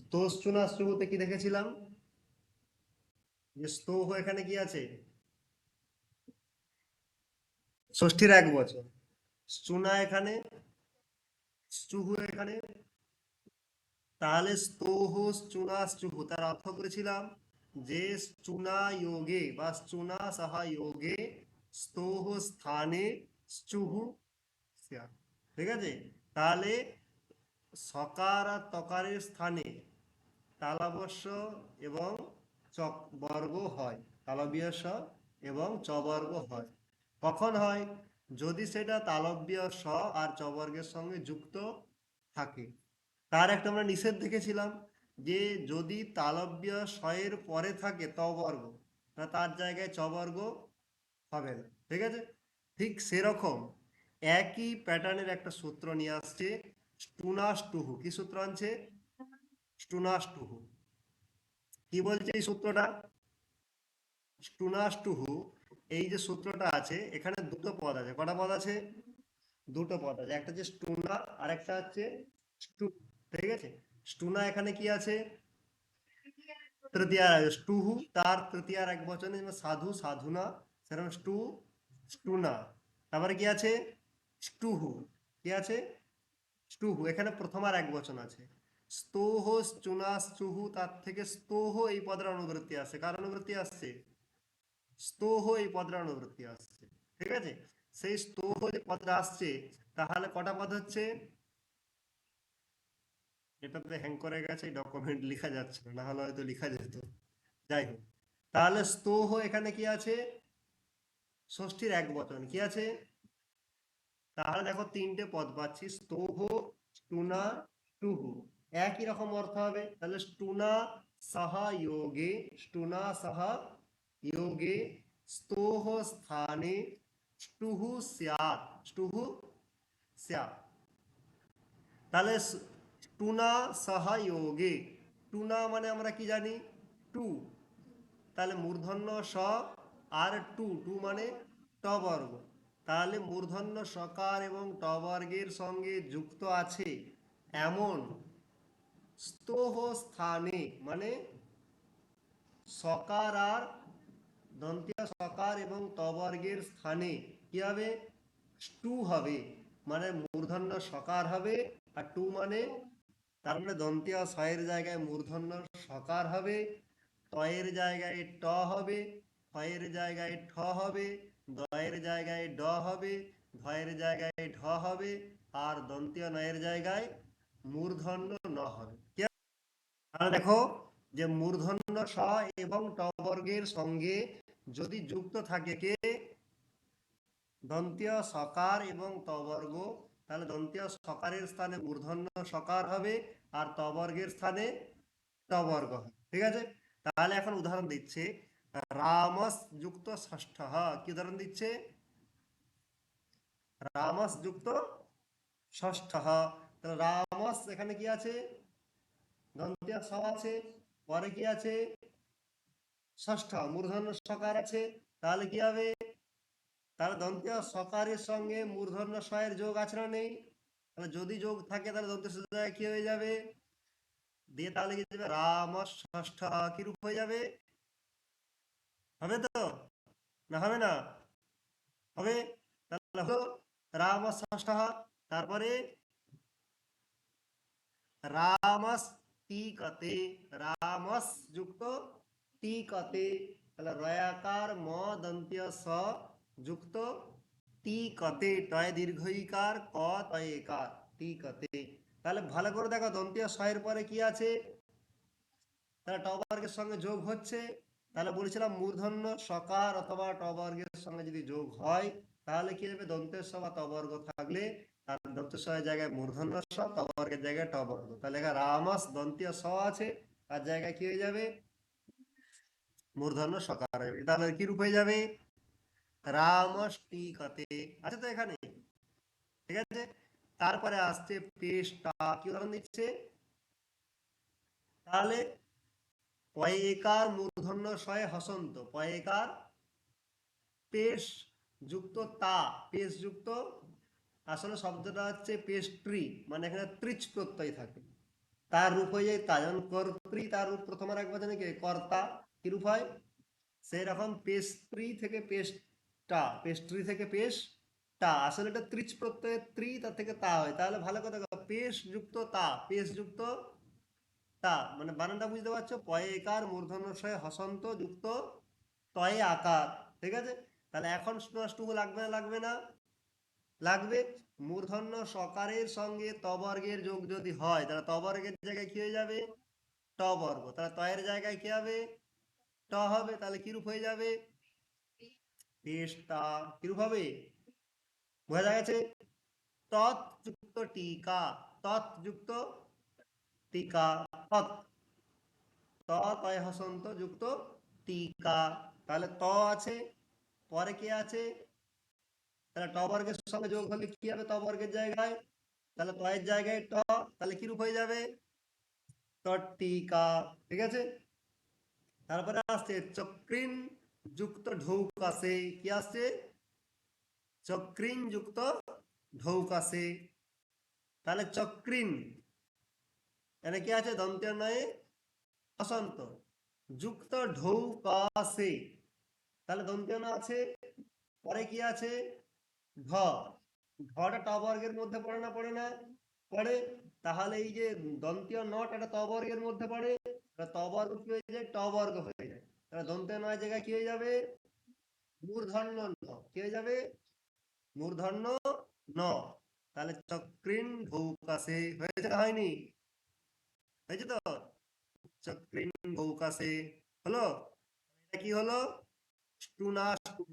স্তোষ কি দেখেছিলাম? যে স্তোহ এখানে কি আছে? ষষ্ঠীর এক বছর। চুনা এখানে চুহু এখানে, তাহলে স্তোহ, চুনা চুহু তার অর্থ করেছিলাম যে চুনা যোগে বা চুনা সাহা যোগে স্তোহ স্থানে চুহু ঠিক আছে? তাহলে সকার আর তকারের স্থানে তালাবস্য এবং চক বর্গ হয়। তালব্য স এবং চবর্গ হয়। কখন হয়? যদি সেটা তালব্য স আর চবর্গের সঙ্গে যুক্ত থাকে। তার একটা আমরা নিষেধ দেখেছিলাম যে যদি তালব্য শয়ের পরে থাকে তবর্গ, তা তার জায়গায় চবর্গ হবে না। ঠিক আছে? ঠিক সেরকম একই প্যাটার্নের একটা সূত্র নিয়ে আসছে। স্টুনাস্টুহু কি সূত্র আনছে? স্টুনাস্টুহু কি বলছে এই সূত্রটা? স্টুনাস্টুহু এই যে সূত্রটা আছে, এখানে দুটো পদ আছে। কটা পদ আছে? দুটো পদ আছে। একটা হচ্ছে স্টুনা আর একটা হচ্ছে স্টু, ঠিক আছে? স্টুনা এখানে কি আছে? তৃতীয় স্টুহু, তার তৃতীয়ার এক বচনে সাধু, সাধুনা, সেরকম স্টু, স্টুনা। তারপরে কি আছে? স্টুহু। কি আছে? স্টুহু এখানে প্রথম আর এক বচন আছে। স্তোহ চুনা স্টুহু তার থেকে স্তোহ এই পদের অনুবৃত্তি আসছে কার অনুবৃত্তি আসছে? স্তোহ এই পদের অনুবৃত্তি আসছে। ঠিক আছে? সেই স্তোহ যে পদটা আসছে, তাহলে কটা পদ হচ্ছে? এটাতে হ্যাং করে গেছে ডকুমেন্ট লেখা যাচ্ছে না হলে হয়তো লেখা যেত। যাই হোক, তাহলে স্তোহ এখানে কি আছে? ষষ্ঠীর এক বচন, কি আছে? তাহলে দেখো তিনটে পদ পাচ্ছি স্তোহ স্টুনা টুহু। একই রকম অর্থ হবে। তাহলে স্টুনা সাহা যোগে স্টুনা সাহা যোগে স্তোহ স্থানে স্টুহু স্যাৎ স্টুহু স্যাৎ তাহলে টুনা সাহা যোগে টুনা মানে আমরা কি জানি? টু। তাহলে মূর্ধন্য, স আর টু। টু মানে ট বর্গ। তাহলে মূর্ধন্য সকার এবং ট বর্গের সঙ্গে যুক্ত আছে এমন স্তোহ স্থানে মানে সকার আর দন্তিয়া সকার এবং তবর্গের স্থানে কি হবে? টু হবে মানে মূর্ধন্য সকার হবে, আর টু মানে তার মানে দন্তিয়া ছয়ের জায়গায় মূর্ধন্য সকার হবে তয়ের জায়গায় ট হবে ফয়ের জায়গায় ঠ হবে দয়ের জায়গায় ড হবে ধয়ের জায়গায় ঢ হবে, আর দন্তীয় নয়ের জায়গায় মূর্ধন্য ন হবে। দেখো যে মূর্ধন্য স এবং ট বর্গের সঙ্গে যদি যুক্ত থাকে কে? দন্তীয় সকার এবং তবর্গ তাহলে দন্তীয় সকারের স্থানে মূর্ধন্য সকার হবে, আর তবর্গের স্থানে টবর্গ হবে। ঠিক আছে? তাহলে এখন উদাহরণ দিচ্ছে রামস যুক্ত ষষ্ঠ কি উদাহরণ দিচ্ছে রামস যুক্ত ষষ্ঠ রামস এখানে কি আছে আছে পরে কি আছে ষষ্ঠ মূর্ধন্য সকার আছে তাহলে কি হবে তাহলে দন্তীয় সকারের সঙ্গে মূর্ধন্য শয়ের যোগ আছে না নেই তাহলে যদি যোগ থাকে তাহলে দন্তীয় কি হয়ে যাবে দিয়ে তাহলে কি যাবে রাম ষষ্ঠ কি রূপ হয়ে যাবে হবে তো? না, হবে না। হবে? তাহলে হলো রাম ষষ্ঠ তারপরে রামস টিকতে রামস যুক্ত টিকতে তাহলে রয়াকার, ম, দন্তীয়, স, যুক্ত টিকতে টয় দীর্ঘইকার, ক তয়কার টিকতে তাহলে ভালো করে দেখো, দন্তীয় শয়ের পরে কি আছে? তাহলে টবর্গের সঙ্গে যোগ হচ্ছে। তাহলে বলেছিলাম মূর্ধন্য, সকার অথবা টবর্গের সঙ্গে যদি যোগ হয়, তাহলে কি হবে? দন্তের স বা তবর্গ থাকলে তার দন্তের সয়ের জায়গায় মূর্ধন্য স তবর্গের জায়গায় টবর্গ। তাহলে এখানে রামাস দন্তীয় স আছে, তার জায়গায় কি হয়ে যাবে? মূর্ধন্য, সকার হয়ে তাহলে কি রূপ হয়ে যাবে? রামস রামষ্টিকতে আছে তো এখানে? ঠিক আছে? তারপরে আসছে পেশটা। কি উদাহরণ দিচ্ছে? তাহলে পয়েকার মূর্ধন্য শয়ে হসন্ত। পয়েকার পেশ যুক্ত তা। পেশ যুক্ত, আসলে শব্দটা হচ্ছে পেস্ট্রি মানে এখানে ত্রিচ প্রত্যয় থাকে। তার রূপ হয়ে যায় তা যেমন কর্ত্রী, তার রূপ প্রথম আর এক বচনে কে? কর্তা। কি রূপ হয়? সেই রকম পেস্ট্রি থেকে পেস্টটা পেস্ট্রি থেকে পেস্টটা আসলে এটা ত্রিচ প্রত্যয়ের ত্রি, তার থেকে তা হয়। তাহলে ভালো কথা পেশ যুক্ত তা, পেশ যুক্ত তা মানে বানানটা বুঝতে পারছ? পয়ে একার, মূর্ধন্যশয় হসন্ত, যুক্ত, তয়ে আকার, ঠিক আছে? তাহলে এখন স্টুকু লাগবে না লাগবে না? লাগবে? মূর্ধন্য সকারের সঙ্গে তবর্গের যোগ যদি হয়, তাহলে তবর্গের জায়গায় কি হয়ে যাবে? টবর্গ তাহলে তয়ের জায়গায় কি হবে? ট হবে। তাহলে কিরূপ হয়ে যাবে? পেশটা কিরূপ হবে? বোঝা গেছে? তৎ যুক্ত টিকা। তৎ তৎ ত তয় হসন্ত যুক্ত টিকা। তাহলে ত আছে, পরে কি আছে? তাহলে ট সঙ্গে যোগ হলে কি হবে? জায়গায়। তাহলে তয়ের জায়গায় ট, তাহলে হয়ে যাবে? ঠিক আছে? তারপরে আসছে চক্রিন যুক্ত ঢৌক কি আসছে? চক্রিন যুক্ত ঢৌক আসে তাহলে চক্রিন এখানে কি আছে? দন্তের নয়ে বসন্ত যুক্ত ঢৌক আসে তাহলে দন্তীয় না আছে? পরে কি আছে? ঢ ঢটা ট বর্গের মধ্যে পড়ে না? পড়ে না? পড়ে। তাহলে এই যে দন্তীয় নট এটা ত বর্গের মধ্যে পড়ে। তাহলে ত বর্গ কি হয়ে যায়? ট বর্গ হয়ে যায়। তাহলে দন্তীয় নয় জায়গায় কি হয়ে যাবে? মূর্ধন্য ন। কি হয়ে যাবে? মূর্ধন্য ন। তাহলে চক্রিন ভৌকাসে হয়েছে হয়নি হয়েছে তো চক্রিন ভৌকাসে হলো? এটা কি হলো? স্টুনা স্টুভ